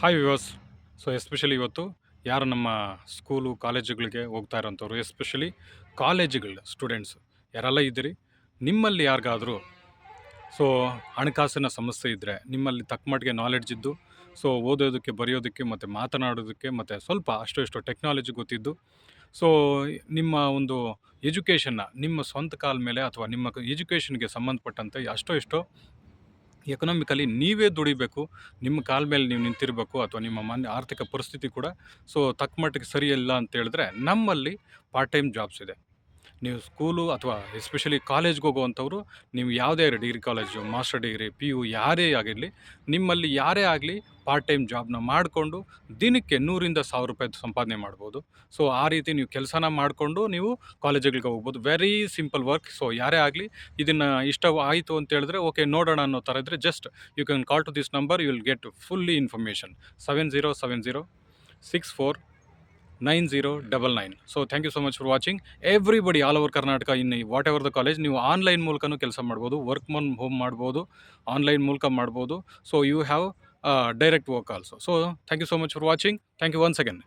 Hi viewers so especially ಇವತ್ತು ಯಾರು ನಮ್ಮ ಸ್ಕೂಲು ಕಾಲೇಜುಗಳಿಗೆ ಹೋಗ್ತಾ ಇರೋಂಥವ್ರು ಎಸ್ಪೆಷಲಿ ಕಾಲೇಜುಗಳ ಸ್ಟೂಡೆಂಟ್ಸ್ ಯಾರೆಲ್ಲ ಇದ್ದೀರಿ, ನಿಮ್ಮಲ್ಲಿ ಯಾರಿಗಾದರೂ ಸೊ ಹಣಕಾಸಿನ ಸಮಸ್ಯೆ ಇದ್ದರೆ ನಿಮ್ಮಲ್ಲಿ ತಕ್ಕ ಮಟ್ಟಿಗೆ ನಾಲೆಡ್ಜ್ ಇದ್ದು ಸೊ ಓದೋದಕ್ಕೆ, ಬರೆಯೋದಕ್ಕೆ ಮತ್ತು ಮಾತನಾಡೋದಕ್ಕೆ ಮತ್ತು ಸ್ವಲ್ಪ ಅಷ್ಟು ಇಷ್ಟು ಟೆಕ್ನಾಲಜಿ ಗೊತ್ತಿದ್ದು ಸೊ ನಿಮ್ಮ ಒಂದು ಎಜುಕೇಷನ್ನ ನಿಮ್ಮ ಸ್ವಂತ ಕಾಲ ಮೇಲೆ ಅಥವಾ ನಿಮ್ಮ ಎಜುಕೇಷನ್ಗೆ ಸಂಬಂಧಪಟ್ಟಂತೆ ಅಷ್ಟೋ ಇಷ್ಟೋ ಎಕನಾಮಿಕಲಿ ನೀವೇ ದುಡಿಬೇಕು, ನಿಮ್ಮ ಕಾಲ ಮೇಲೆ ನೀವು ನಿಂತಿರಬೇಕು ಅಥವಾ ನಿಮ್ಮ ಮನೆ ಆರ್ಥಿಕ ಪರಿಸ್ಥಿತಿ ಕೂಡ ಸೊ ತಕ್ಕ ಮಟ್ಟಿಗೆ ಸರಿ ಇಲ್ಲ ಅಂತ ಹೇಳಿದ್ರೆ ನಮ್ಮಲ್ಲಿ ಪಾರ್ಟ್ ಟೈಮ್ ಜಾಬ್ಸ್ ಇದೆ. ನೀವು ಸ್ಕೂಲು ಅಥವಾ ಎಸ್ಪೆಷಲಿ ಕಾಲೇಜ್ಗೆ ಹೋಗುವಂಥವ್ರು, ನೀವು ಯಾವುದೇ degree college, master degree, P U, ಯಾರೇ ಆಗಿರಲಿ, ನಿಮ್ಮಲ್ಲಿ ಯಾರೇ ಆಗಲಿ ಪಾರ್ಟ್ ಟೈಮ್ ಜಾಬ್ನ ಮಾಡಿಕೊಂಡು ದಿನಕ್ಕೆ ನೂರಿಂದ ಸಾವಿರ ರೂಪಾಯಿ ಸಂಪಾದನೆ ಮಾಡ್ಬೋದು. ಸೊ ಆ ರೀತಿ ನೀವು ಕೆಲಸನ ಮಾಡಿಕೊಂಡು ನೀವು ಕಾಲೇಜುಗಳಿಗೆ ಹೋಗ್ಬೋದು. ವೆರಿ ಸಿಂಪಲ್ ವರ್ಕ್ ಸೊ ಯಾರೇ ಆಗಲಿ ಇದನ್ನು ಇಷ್ಟ ಆಯಿತು ಅಂತ ಹೇಳಿದ್ರೆ ಓಕೆ ನೋಡೋಣ ಅನ್ನೋ ಥರ ಇದ್ದರೆ just you can call to this number you will get fully information seven zero seven zero six four nine zero double nine. So thank you so much for watching everybody all over Karnataka in whatever the college ನೀವು online ಮೂಲಕನೂ ಕೆಲಸ ಮಾಡ್ಬೋದು work ಮನ್ home ಮಾಡ್ಬೋದು online ಮೂಲಕ ಮಾಡ್ಬೋದು. So you have direct work also so thank you so much for watching thank you once again